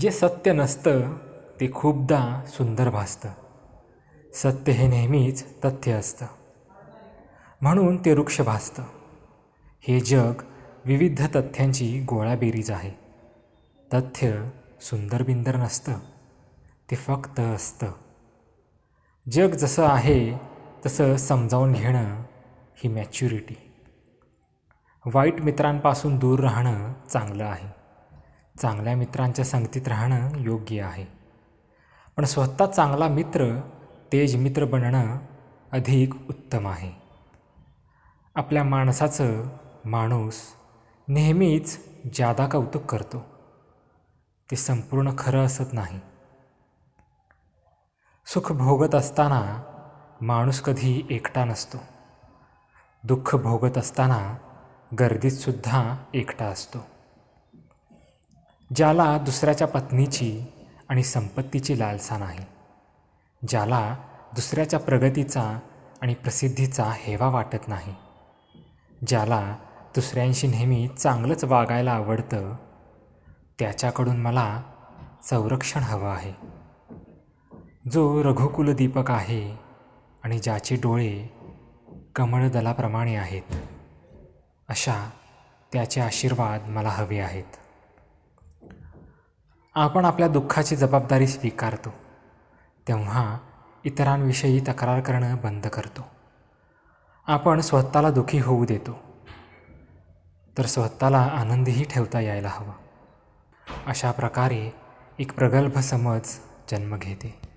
जे सत्य नसतं ते खूपदा सुंदर भासतं. सत्य हे नेहमीच तथ्य असतं. म्हणून ते वृक्ष भासतं. हे जग विविध तथ्यांची गोळाबेरीज आहे. तथ्य सुंदर बिंदर नसतं ते फक्त असतं. जग जसं आहे तसं समजावून घेणं ही मॅच्युरिटी. वाईट मित्रांपासून दूर राहणं चांगलं आहे. चांगल्या मित्रांच्या संगतीत राहणं योग्य आहे. पण स्वतः चांगला मित्र तेज मित्र बनणं अधिक उत्तम आहे. आपल्या माणसाचं माणूस नेहमीच जादा कौतुक करतो. ते संपूर्ण खरं असत नाही. सुख भोगत असताना माणूस कधी एकटा नसतो. दुःख भोगत असताना गर्दीतसुद्धा एकटा असतो. ज्याला दुसऱ्याच्या पत्नीची आणि संपत्तीची लालसा नाही ज्याला दुसऱ्याच्या प्रगतीचा आणि प्रसिद्धीचा हेवा वाटत नाही ज्याला दुसऱ्यांशी नेहमी चांगलंच वागायला आवडतं त्याच्याकडून मला संरक्षण हवं आहे. जो रघुकुलदीपक आहे आणि ज्याचे डोळे कमळदलाप्रमाणे आहेत अशा त्याचे आशीर्वाद मला हवे आहेत. आपण आपल्या दुःखाची जबाबदारी स्वीकारतो तेव्हा इतरांविषयी तक्रार करणं बंद करतो. आपण स्वतःला दुःखी होऊ देतो तर स्वतःला आनंदीही ठेवता यायला हवं. अशा प्रकारे एक प्रगल्भ समज जन्म घेते.